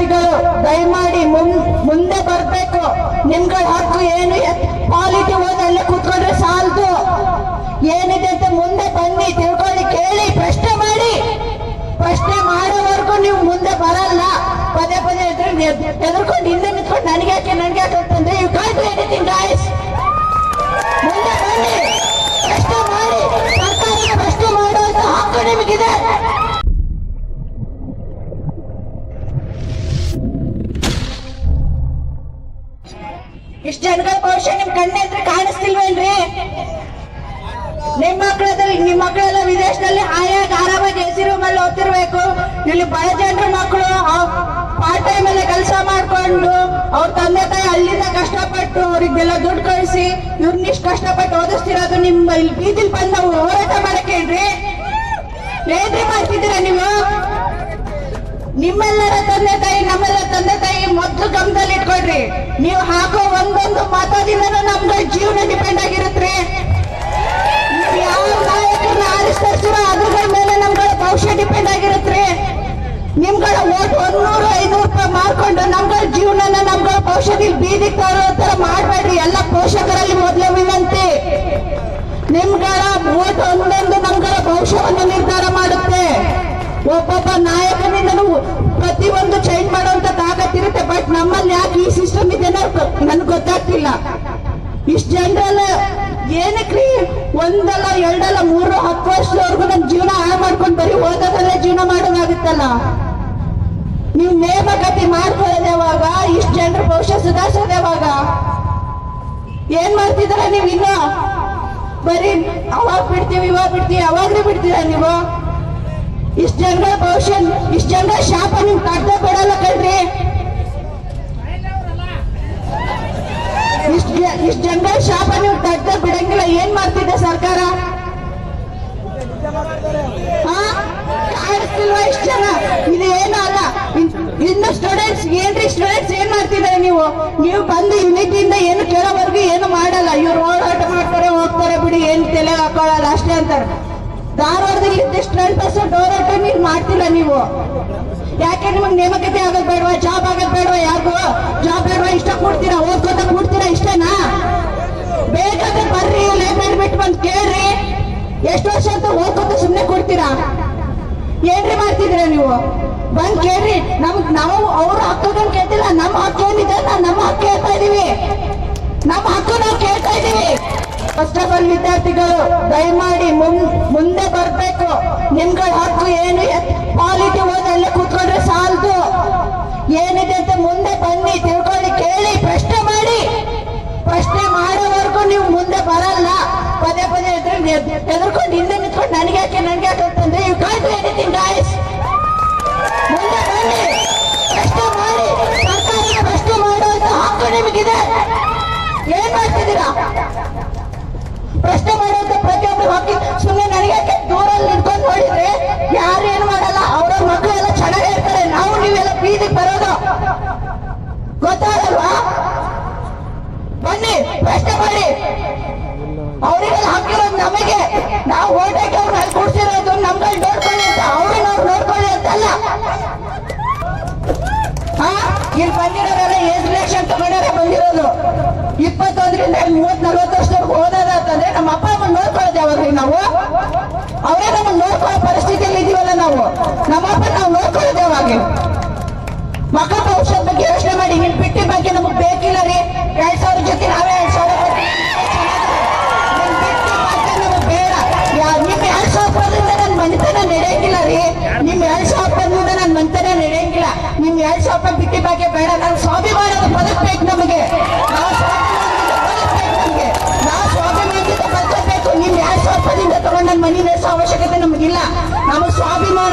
ವಿದ್ಯಾರ್ಥಿಗಳು, ದಯಮಾಡಿ ಮುಂದೆ ಬರ್ಬೇಕು. ನಿಮ್ಗಳ ಹಕ್ಕು ಏನು? ಕ್ವಾಲಿಟಿ ಅಲ್ಲೇ ಕೂತ್ಕೊಂಡ್ರೆ ಸಾಲದು. ಏನಿದೆ ಅಂತ ಮುಂದೆ ಬನ್ನಿ, ತಿಳ್ಕೊಳ್ಳಿ, ಕೇಳಿ, ಪ್ರಶ್ನೆ ಮಾಡಿ. ಪ್ರಶ್ನೆ ಮಾಡೋವರೆಗೂ ನೀವು ಮುಂದೆ ಬರಲ್ಲ. ಪದೇ ಪದೇ ಎದುರು ಎದುರ್ಕೊಂಡು ಹಿಂದೆ ನಿಂತ್ಕೊಂಡು ನನಗೆ ಯಾಕೆ ನನಗೆ ಯಾಕೆ ಅಂತಂದ್ರೆ ಯು ಕಾಂಟ್ ಎನಿಥಿಂಗ್ ಗಾಯ್ಸ್ ಮುಂದೆ ಬನ್ನಿ. ಪ್ರಶ್ನೆ ಮಾಡಿ. ಸರ್ಕಾರಕ್ಕೆ ಪ್ರಶ್ನೆ ಮಾಡುವಂತ ಹಕ್ಕು ನಿಮಗಿದೆ. ಇಷ್ಟು ಜನಗಳ ಭವಿಷ್ಯ ನಿಮ್ ಕಣ್ಣೆದ್ರೆ ಕಾಣಿಸ್ತಿಲ್ವೇನ್ರಿ ನಿಮ್ ಮಕ್ಕಳದಲ್ಲಿ ನಿಮ್ ಮಕ್ಕಳೆಲ್ಲ ವಿದೇಶದಲ್ಲಿ ಆಯಾಗ ಆರಾಮಾಗಿ ಎಸಿ ರೂಮ್ ಅಲ್ಲಿ ಓದ್ತಿರ್ಬೇಕು. ಇಲ್ಲಿ ಬಡ ಜನರ ಮಕ್ಕಳು ಪಾರ್ಟ್ ಟೈಮ್ ಅಲ್ಲಿ ಕೆಲಸ ಮಾಡ್ಕೊಂಡು ಅವ್ರ ತಂದೆ ತಾಯಿ ಅಲ್ಲಿಂದ ಕಷ್ಟಪಟ್ಟು ಅವ್ರಿಗೆಲ್ಲ ದುಡ್ಡು ಕಳಿಸಿ ಇವ್ರನ್ನಿಷ್ಟು ಕಷ್ಟಪಟ್ಟು ಓದಿಸ್ತಿರೋದು ನಿಮ್ಮ ಇಲ್ಲಿ ಬೀದಿಲ್ ಬಂದ ಹೋರಾಟ ಮಾಡಕ್ಕೇನ್ರಿ ಏನ್ರಿ? ಮಾಡ್ತಿದ್ದೀರಾ ನೀವು? ನಿಮ್ಮೆಲ್ಲರ ತಂದೆ ತಾಯಿ ನಮ್ಮೆಲ್ಲ ತಂದೆ ಭವಿಷ್ಯದಲ್ಲಿ ಬೀದಿ ತರೋ ತರ ಮಾಡ್ಬೇಡ್ರಿ. ಎಲ್ಲ ಪೋಷಕರಲ್ಲಿ ಮೊದಲೇ ವಿನಂತಿ ನಿಮ್ಗಳ ಓಟ್ ಒಂದೊಂದು ನಮ್ಗಳ ಭವಿಷ್ಯವನ್ನು ನಿರ್ಧಾರ ಮಾಡುತ್ತೆ. ಒಬ್ಬೊಬ್ಬ ನಾಯಕನಿಂದನೂ ಒಂದು ಚೇಂಜ್ ಮಾಡುವಂತ ತಾಕತ್ತಿರುತ್ತೆ ಬಟ್ ನಮ್ಮಲ್ಲಿ ಯಾಕೆ ಈ ಸಿಸ್ಟಮ್ ಇದೆ ನನ್ಗೆ ಗೊತ್ತಾಗ್ತಿಲ್ಲ. ಇಷ್ಟು ಜನರಲ್ಲ ಏನಕ್ರಿ? ಒಂದಲ್ಲ, ಎರಡಲ್ಲ ಮೂರು ಹತ್ತು ವರ್ಷದವರೆಗೂ ನನ್ನ ಜೀವನ ಹಾಳು ಮಾಡ್ಕೊಂಡು ಬರೀ ಓದೋದಲ್ಲೇ ಜೀವನ ಮಾಡೋದಾಗುತ್ತಲ್ಲ. ನೀವು ನೇಮಕಾತಿ ಯಾವಾಗ ಇಷ್ಟು ಜನರ ಭವಿಷ್ಯ ಸುಧಾರಿಸೋದು ಏನ್ ಮಾಡ್ತಿದ್ದೀರ ನೀವು ಇನ್ನು? ಬರೀ ಅವಾಗ ಬಿಡ್ತೀವಿ, ಇವಾಗ ಬಿಡ್ತೀವಿ, ಅವಾಗ್ಲೇ ಬಿಡ್ತೀರಾ ನೀವು? ಇಷ್ಟು ಜನರ ಭವಿಷ್ಯ, ಇಷ್ಟು ಜನರ ಶಾಪ ನಿಮ್ ಕಟ್ಟದೆ ಕೊಡಲ್ಲ ಕಣ್ರಿ. ಇಷ್ಟು ಇಷ್ಟು ಜನರ ಶಾಪ ನೀವು ಕಟ್ಟದೆ ಬಿಡಂಗಿಲ್ಲ. ಏನ್ ಮಾಡ್ತಿದ್ದೆ ಸರ್ಕಾರ ಹಾ? ಕಾಣಿಸ್ತಿಲ್ವಾ ಇಷ್ಟ ಜನ ಇದು ಏನು ಅಲ್ಲ ಇನ್- ಇನ್ನು ಸ್ಟೂಡೆಂಟ್ಸ್ ಏನ್ರಿ ಸ್ಟೂಡೆಂಟ್ಸ್ ಏನ್ ಮಾಡ್ತಿದ್ದಾರೆ ನೀವು? ನೀವು ಬಂದು ಯುನಿಟಿಯಿಂದ ಏನು ಕೇಳೋವರೆಗೂ ಏನು ಮಾಡಲ್ಲ. ಇವ್ರು ಹೋರಾಟ ಮಾಡ್ತಾರೆ, ಹೋಗ್ತಾರೆ ಬಿಡಿ, ಏನ್ ತಲೆ ಹಾಕೊಳ್ಳಲ್ಲ ಅಷ್ಟೇ ಅಂತಾರೆ. ಧಾರವಾಡದಲ್ಲಿ ಟೆನ್ ಪರ್ಸೆಂಟ್ ಹೋರಾಟ ನೀವು ಮಾಡ್ತಿಲ್ಲ ನೀವು. ಯಾಕೆ ನಿಮಗೆ ನೇಮಕತೆ ಆಗೋದ್ ಬೇಡವಾ? ಜಾಬ್ ಆಗೋದ್ ಬೇಡವಾ ಯಾಕೋ ಜಾಬ್ ಬೇಡವಾ? ಇಷ್ಟ ಕೊಡ್ತೀರಾ? ಓದ್ಕೋತ ಕೊಡ್ತೀರಾ ಇಷ್ಟೇನಾ? ಬೇಕಾದ್ರೆ ಬರ್ರಿ ಲೈಬ್ರರಿ ಬಿಟ್ಟು ಬಂದು ಕೇಳ್ರಿ. ಎಷ್ಟು ವರ್ಷ ಅಂತ ಓದ್ಕೋತ ಸುಮ್ಮನೆ ಕೊಡ್ತೀರಾ? ಏನ್ರಿ ಮಾಡ್ತಿದ್ದೀರಾ ನೀವು? ಬಂದ್ ಕೇಳ್ರಿ. ನಮ್ಗ್ ನಾವು ಅವ್ರ ಹಕ್ಕುಗಳನ್ನ ಕೇಳ್ತಿಲ್ಲ ನಮ್ಮ ಹಕ್ಕು ಏನಿದೆ ನಮ್ಮ ಹಕ್ಕು ಕೇಳ್ತಾ ಇದೀವಿ. ನಮ್ಮ ಹಕ್ಕು ನಾವು ಕೇಳ್ತಾ ಇದೀವಿ. ಆಲ್ ವಿದ್ಯಾರ್ಥಿಗಳು, ದಯಮಾಡಿ ಮುಂದೆ ಬರ್ಬೇಕು. ನಿಮ್ಗಳ ಹಕ್ಕು ಏನು? ಪಾಲಿಟಿ ಹೋದಲ್ಲಿ ಕೂತ್ಕೊಂಡ್ರೆ ಸಾಲದು. ಏನಿದೆ ಅಂತ ಮುಂದೆ ಬನ್ನಿ, ತಿಳ್ಕೊಳ್ಳಿ, ಕೇಳಿ, ಪ್ರಶ್ನೆ ಮಾಡಿ. ಪ್ರಶ್ನೆ ಮಾಡೋವರೆಗೂ ನೀವು ಮುಂದೆ ಬರಲ್ಲ. ಪದೇ ಪದೇ ಎದುರು ಎದುರ್ಕೊಂಡು ಹಿಂದೆ ನಾವು ಓಟ್ ಹಾಕಿ ಅವ್ರನ್ನ ಕೂಡ್ಸಿರೋದು ನಮ್ಗಳು ನೋಡ್ಕೊಳ್ಳಿ ಅಂತ ಅವ್ರನ್ನ ಅವ್ರು ನೋಡ್ಕೊಳ್ಳಿ ಇಲ್ಲಿ ಬಂದಿರೋರೆಲ್ಲ ನೀವು ಎರಡು ಶಾಪಲ್ಲಿ ಬಿಟ್ಟಿ ಬಗ್ಗೆ ಬೇಡ. ನಾವು ಸ್ವಾಭಿಮಾನದ ಬದುಕಬೇಕು ನಮಗೆ. ನಾವು ನಮಗೆ. ನಾವು ಸ್ವಾಭಿಮಾನದಿಂದ ಬದುಕಬೇಕು. ನೀವು ಎರಡು ಶಾಪದಿಂದ ತಗೊಂಡ ಮನೆ ನಡೆಸೋ ಅವಶ್ಯಕತೆ ನಮಗಿಲ್ಲ. ನಾವು ಸ್ವಾಭಿಮಾನ